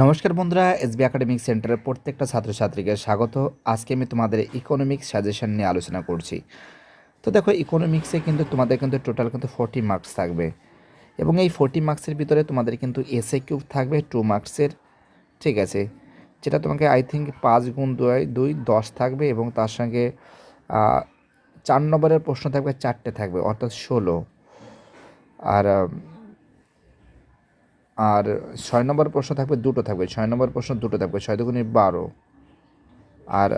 নমস্কার বন্ধুরা SB academic সেন্টারের প্রত্যেকটা ছাত্রছাত্রীকে স্বাগত। আজকে আমি তোমাদের ইকোনমিক্স সাজেশন নিয়ে আলোচনা করছি। তো দেখো ইকোনমিক্সে কিন্তু তোমাদের কিন্তু টোটাল কিন্তু ফোর্টি মার্কস থাকবে। এবং এই ফোর্টি মার্কসের ভিতরে তোমাদের কিন্তু এসএ কিউব থাকবে টু মার্কসের ঠিক আছে? যেটা তোমাকে আই থিঙ্ক পাঁচ গুণ দুই দুই, দশ থাকবে এবং তার সঙ্গে চার নম্বরের প্রশ্ন থাকবে, চারটে থাকবে, অর্থাৎ ষোলো। আর আর ছয় নম্বর প্রশ্ন থাকবে, দুটো থাকবে, ছয় নম্বর প্রশ্ন দুটো থাকবে, ছয় দুগুণে বারো। আর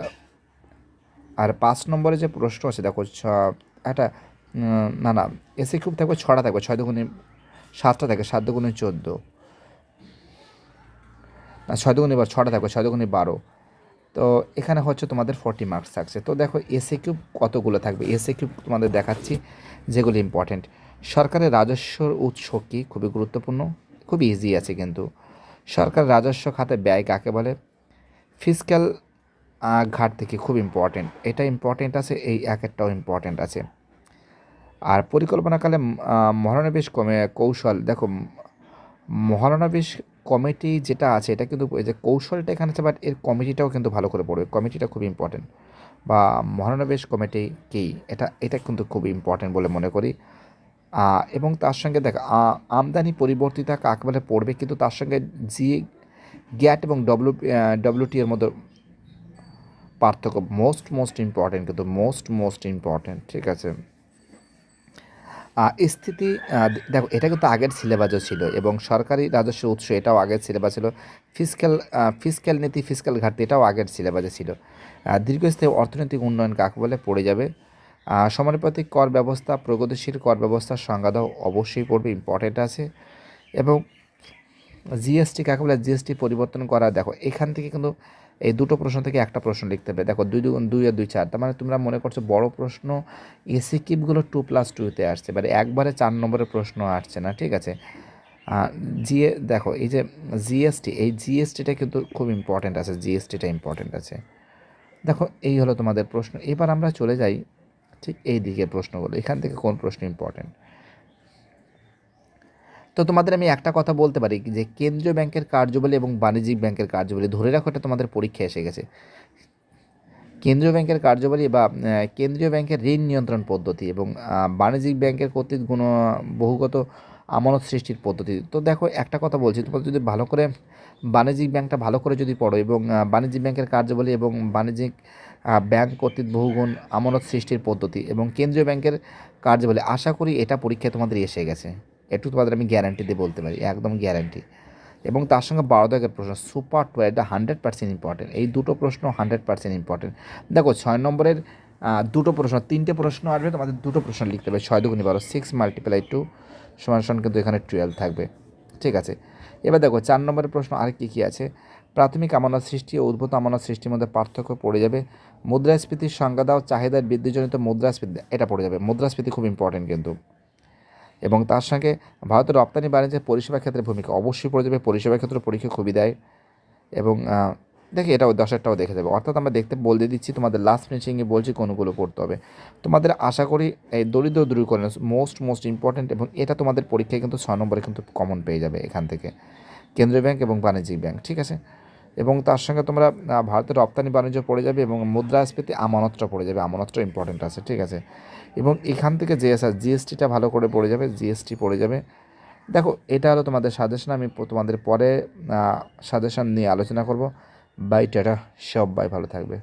আর পাঁচ নম্বরে যে প্রশ্ন আছে, দেখো একটা না না, এসি খুব থাকবে ছটা থাকবে, ছয় দুগুণে, সাতটা থাকে, সাত দুগুণে চোদ্দ। না, ছয় দুগুণে বা ছটা থাকবে, ছয় দুগুণে বারো। তো এখানে হচ্ছে তোমাদের ফর্টি মার্কস থাকছে। তো দেখো এসে কিউব কতগুলো থাকবে? এসে কিউব তোমাদের দেখাচ্ছি, যেগুলো ইম্পর্টেন্ট সরকারের রাজস্বর উৎস কী? খুবই গুরুত্বপূর্ণ। খুবই ইজি আছে কিন্তু। সরকার রাজস্ব খাতে ব্যয় কাকে বলে? ফিজিক্যাল ঘাট থেকে খুব ইম্পর্টেন্ট এটা ইম্পর্টেন্ট আছে, এই এক একটাও ইম্পর্টেন্ট আছে। আর পরিকল্পনাকালে মহানবেশ কমে, কৌশল, দেখো মহানবেশ কমিটি যেটা আছে, এটা কিন্তু যে কৌশলটা এখানে আছে বাট এর কমিটিটাও কিন্তু ভালো করে পড়বে। কমিটিটা খুব ইম্পর্টেন্ট বা মহানবেশ কমিটি কী? এটা এটা কিন্তু খুব ইম্পর্টেন্ট বলে মনে করি। এবং তার সঙ্গে দেখ আমদানি পরিবর্তিতা কাকে বলে পড়বে, কিন্তু তার সঙ্গে জি, গ্যাট এবং ডব্লিউ ডব্লিউটি এর মধ্যে পার্থক্য মোস্ট মোস্ট ইম্পর্টেন্ট কিন্তু মোস্ট মোস্ট ইম্পর্টেন্ট ঠিক আছে? স্থিতি দেখো, এটা কিন্তু আগের সিলেবাসও ছিল এবং সরকারি রাজস্ব উৎস এটাও আগের সিলেবাস ছিল। ফিজিক্যাল ফিজিক্যাল নীতি ফিজিক্যাল ঘাটতি এটাও আগের সিলেবাসে ছিল। দীর্ঘস্থায়ী অর্থনৈতিক উন্নয়ন কাকে বলে? পড়ে যাবে। সমানুপাতিক কর ব্যবস্থা, প্রগতিশীল কর ব্যবস্থার সংজ্ঞা দাও অবশ্যই পড়বে ইম্পর্টেন্ট আছে। এবং জিএসটি কাকে বলে জিএসটি পরিবর্তন করা, দেখো, এখান থেকে কিন্তু এই দুটো প্রশ্ন থেকে একটা প্রশ্ন লিখতে হবে। দেখো, দুই দুগুণ দুই আর দুই চার, তার মানে তোমরা মনে করছ বড় প্রশ্ন এসি কিপগুলো টু প্লাস টুতে আসছে, এবারে একবারে চার নম্বরের প্রশ্ন আসছে না, ঠিক আছে? জিএ দেখো, এই যে জিএসটি এই জিএসটিটা কিন্তু খুব ইম্পর্ট্যান্ট আছে জিএসটিটা ইম্পর্ট্যান্ট আছে। দেখো, এই হলো তোমাদের প্রশ্ন। এবার আমরা চলে যাই ঠিক এই দিকে প্রশ্নগুলো এখান থেকে কোন প্রশ্ন ইম্পর্ট্যান্ট তো তোমাদের আমি একটা কথা বলতে পারি যে কেন্দ্রীয় ব্যাংকের কার্যবলী এবং বাণিজ্যিক ব্যাংকের কার্যবলী ধরে রাখো, এটা তোমাদের পরীক্ষা এসে গেছে। কেন্দ্রীয় ব্যাংকের কার্যবলী বা কেন্দ্রীয় ব্যাংকের ঋণ নিয়ন্ত্রণ পদ্ধতি এবং বাণিজ্যিক ব্যাংকের কর্তৃক গুণ, বহুগত আমানত সৃষ্টির পদ্ধতি। তো দেখো, একটা কথা বলছি তোমাদের যদি ভালো করে বাণিজ্যিক ব্যাংকটা ভালো করে যদি পড়ো এবং বাণিজ্যিক ব্যাংকের কার্যবলী এবং বাণিজ্যিক ব্যাংক কর্তৃক বহুগুণ আমানত সৃষ্টির পদ্ধতি এবং কেন্দ্রীয় ব্যাংকের কার্যবলী। আশা করি এটা পরীক্ষায় তোমাদের এসে গেছে। একটু তোমাদের আমি গ্যারান্টি দিয়ে বলতে পারি, একদম গ্যারান্টি এবং তার সঙ্গে বারো দাগের প্রশ্ন সুপার টুয়েলভ এটা হান্ড্রেড পার্সেন্ট ইম্পর্টেন্ট এই দুটো প্রশ্ন হান্ড্রেড পার্সেন্ট ইম্পর্টেন্ট দেখো, ছয় নম্বরের দুটো প্রশ্ন, তিনটে প্রশ্ন আসবে, তোমাদের দুটো প্রশ্ন লিখতে হবে। ছয় দুগুণি বারো সিক্স মাল্টিপ্লাই টু সমান সমান কিন্তু এখানে টুয়েলভ থাকবে। ঠিক আছে? এবার দেখো, চার নম্বরের প্রশ্ন আর কী কী আছে? প্রাথমিক আমানত সৃষ্টি ও উদ্ভূত আমানত সৃষ্টির মধ্যে পার্থক্য পড়ে যাবে। মুদ্রাস্ফীতির সংজ্ঞা দাও, চাহিদার বৃদ্ধিজনিত মুদ্রাস্ফীতি, এটা পড়ে যাবে। মুদ্রাস্ফীতি খুব ইম্পর্টেন্ট কিন্তু। এবং তার সঙ্গে ভারতের রপ্তানি বাণিজ্যের পরিষেবা ক্ষেত্রে ভূমিকা অবশ্যই পড়ে যাবে। পরিষেবা ক্ষেত্রে পরীক্ষা খুবই দেয়। এবং দেখি এটাও দশেরটাও দেখে যাবে অর্থাৎ আমরা দেখতে বলতে দিচ্ছি, তোমাদের লাস্ট ফিনিশিংয়ে বলছি কোনগুলো পড়তে হবে। তোমাদের আশা করি এই দরিদ্র দূরীকরণ মোস্ট মোস্ট ইম্পর্ট্যান্ট এবং এটা তোমাদের পরীক্ষায় কিন্তু ছয় নম্বরে কিন্তু কমন পেয়ে যাবে এখান থেকে। কেন্দ্রীয় ব্যাংক এবং বাণিজ্যিক ব্যাংক, ঠিক আছে? এবং তার সঙ্গে তোমরা ভারতের রপ্তানি বাণিজ্য পড়ে যাবে এবং মুদ্রাস্ফীতি আমানতটা পড়ে যাবে, আমানতটা ইম্পর্টেন্ট আছে, ঠিক আছে? এবং এখান থেকে জিএসআর জিএসটিটা ভালো করে পড়ে যাবে জিএসটি পড়ে যাবে। দেখো, এটা হলো তোমাদের সাজেশন আমি তোমাদের পরে সাজেশন নিয়ে আলোচনা করব। বাই টাটা বাই ভালো থাকবে।